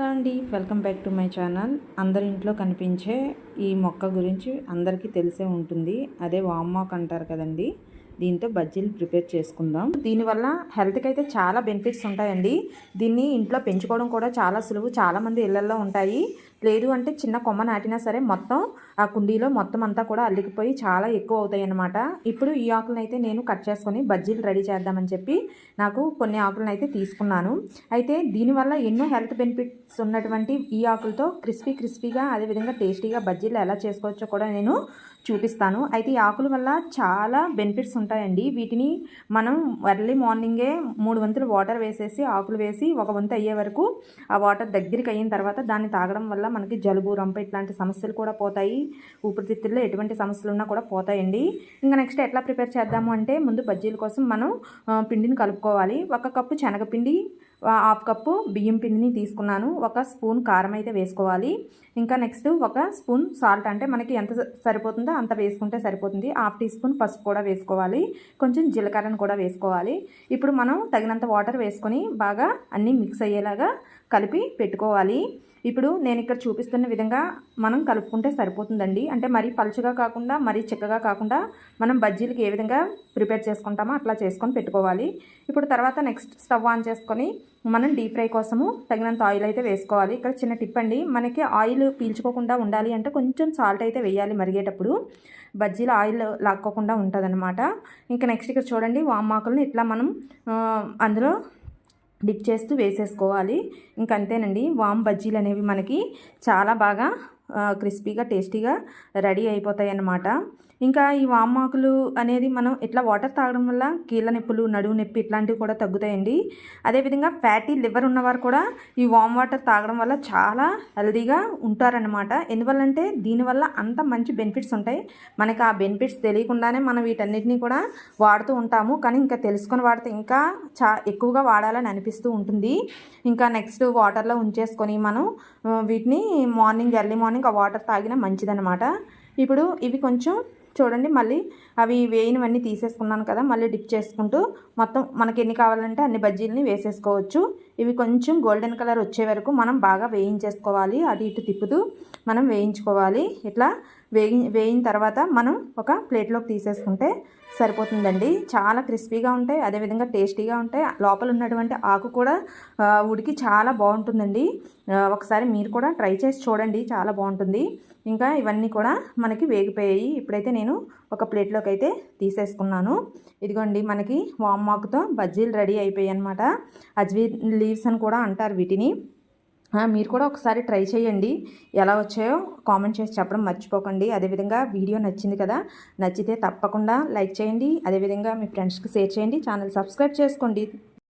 Hello అండి welcome back to my channel. అందరి ఇంట్లో కనిపించే ఈ మొక్క గురించి అందరికీ తెలిసే ఉంటుంది. అదే వామ్మాక్ అంటారు కదండి. దీంతో బజ్జీలు ప్రిపేర్ చేసుకుందాం. దీనివల్ల హెల్త్కి అయితే చాలా బెనిఫిట్స్ ఉంటాయండి. దీన్ని ఇంట్లో పెంచుకోవడం కూడా చాలా సులువు. చాలామంది ఇళ్ళల్లో ఉంటాయి. లేదు అంటే చిన్న కొమ్మ నాటినా సరే మొత్తం ఆ కుండీలో మొత్తం అంతా కూడా అల్లికిపోయి చాలా ఎక్కువ అవుతాయి అన్నమాట ఇప్పుడు ఈ ఆకులను అయితే నేను కట్ చేసుకొని బజ్జీలు రెడీ చేద్దామని చెప్పి నాకు కొన్ని ఆకులను అయితే తీసుకున్నాను. అయితే దీనివల్ల ఎన్నో హెల్త్ బెనిఫిట్స్ ఉన్నటువంటి ఈ ఆకులతో క్రిస్పీ క్రిస్పీగా అదేవిధంగా టేస్టీగా బజ్జీలు ఎలా చేసుకోవచ్చో కూడా నేను చూపిస్తాను. అయితే ఈ ఆకుల వల్ల చాలా బెనిఫిట్స్ ఉంటాయండి. వీటిని మనం ఎర్లీ మార్నింగే మూడు వంతులు వాటర్ వేసేసి ఆకులు వేసి ఒక వంతు అయ్యే వరకు ఆ వాటర్ దగ్గరికి అయిన తర్వాత దాన్ని తాగడం వల్ల మనకి జలుబు రంప ఇట్లాంటి సమస్యలు కూడా పోతాయి. ఊపిరితిత్తుల్లో ఎటువంటి సమస్యలు ఉన్నా కూడా పోతాయండి. ఇంకా నెక్స్ట్ ఎట్లా ప్రిపేర్ చేద్దాము అంటే ముందు బజ్జీల కోసం మనం పిండిని కలుపుకోవాలి. ఒక కప్పు శనగపిండి హాఫ్ కప్పు బియ్యం పిండిని తీసుకున్నాను. ఒక స్పూన్ కారం అయితే వేసుకోవాలి. ఇంకా నెక్స్ట్ ఒక స్పూన్ సాల్ట్ అంటే మనకి ఎంత సరిపోతుందో అంత వేసుకుంటే సరిపోతుంది. హాఫ్ టీ స్పూన్ పసుపు కూడా వేసుకోవాలి. కొంచెం జీలకర్రను కూడా వేసుకోవాలి. ఇప్పుడు మనం తగినంత వాటర్ వేసుకొని బాగా అన్నీ మిక్స్ అయ్యేలాగా కలిపి పెట్టుకోవాలి. ఇప్పుడు నేను ఇక్కడ చూపిస్తున్న విధంగా మనం కలుపుకుంటే సరిపోతుందండి. అంటే మరీ పలుచగా కాకుండా మరీ చిక్కగా కాకుండా మనం బజ్జీలకి ఏ విధంగా ప్రిపేర్ చేసుకుంటామో అట్లా చేసుకొని పెట్టుకోవాలి. ఇప్పుడు తర్వాత నెక్స్ట్ స్టవ్ ఆన్ చేసుకొని మనం డీప్ ఫ్రై కోసము తగినంత ఆయిల్ అయితే వేసుకోవాలి. ఇక్కడ చిన్న టిప్ అండి. మనకి ఆయిల్ పీల్చుకోకుండా ఉండాలి అంటే కొంచెం సాల్ట్ అయితే వేయాలి మరిగేటప్పుడు. బజ్జీలు ఆయిల్ లాక్కోకుండా ఉంటుందన్నమాట. ఇంకా నెక్స్ట్ ఇక్కడ చూడండి వామాకులను ఇట్లా మనం అందులో డిప్ చేస్తూ వేసేసుకోవాలి. ఇంకంతేనండి వామ్ బజ్జీలు అనేవి మనకి చాలా బాగా క్రిస్పీగా టేస్టీగా రెడీ అయిపోతాయి అన్నమాట ఇంకా ఈ వామాకులు అనేది మనం ఇట్లా వాటర్ తాగడం వల్ల కీళ్ళ నొప్పులు నడువు నొప్పి ఇట్లాంటివి కూడా తగ్గుతాయండి. అదేవిధంగా ఫ్యాటీ లివర్ ఉన్నవారు కూడా ఈ వామ్ వాటర్ తాగడం వల్ల చాలా హెల్దీగా ఉంటారనమాట ఎందువల్లంటే దీనివల్ల అంత మంచి బెనిఫిట్స్ ఉంటాయి. మనకి ఆ బెనిఫిట్స్ తెలియకుండానే మనం వీటన్నిటిని కూడా వాడుతూ ఉంటాము. కానీ ఇంకా తెలుసుకొని వాడితే ఇంకా చా ఎక్కువగా వాడాలని అనిపిస్తూ ఉంటుంది. ఇంకా నెక్స్ట్ వాటర్లో ఉంచేసుకొని మనం వీటిని మార్నింగ్ ఎర్లీ మార్నింగ్ ఇంకా వాటర్ తాగినా మంచిదనమాట ఇప్పుడు ఇవి కొంచెం చూడండి మళ్ళీ అవి వేయినవన్నీ తీసేసుకున్నాను కదా మళ్ళీ డిప్ చేసుకుంటూ మొత్తం మనకి ఎన్ని కావాలంటే అన్ని బజ్జీలని వేసేసుకోవచ్చు. ఇవి కొంచెం గోల్డెన్ కలర్ వచ్చే వరకు మనం బాగా వేయించేసుకోవాలి. అటు ఇటు తిప్పుతూ మనం వేయించుకోవాలి. ఇట్లా వేగి వేయిన తర్వాత మనం ఒక ప్లేట్లోకి తీసేసుకుంటే సరిపోతుందండి. చాలా క్రిస్పీగా ఉంటాయి అదేవిధంగా టేస్టీగా ఉంటాయి. లోపల ఉన్నటువంటి ఆకు కూడా ఉడికి చాలా బాగుంటుందండి. ఒకసారి మీరు కూడా ట్రై చేసి చూడండి చాలా బాగుంటుంది. ఇంకా ఇవన్నీ కూడా మనకి వేగిపోయాయి. ఇప్పుడైతే నేను ఒక ప్లేట్లోకి అయితే తీసేసుకున్నాను. ఇదిగోండి మనకి వామ్మాకుతో బజ్జీలు రెడీ అయిపోయాయి అనమాట అజ్వీర్ లీవ్స్ అని కూడా అంటారు వీటిని. మీరు కూడా ఒకసారి ట్రై చేయండి. ఎలా వచ్చాయో కామెంట్ చేసి చెప్పడం మర్చిపోకండి. అదేవిధంగా వీడియో నచ్చింది కదా నచ్చితే తప్పకుండా లైక్ చేయండి. అదేవిధంగా మీ ఫ్రెండ్స్కి షేర్ చేయండి. ఛానల్ సబ్స్క్రైబ్ చేసుకోండి.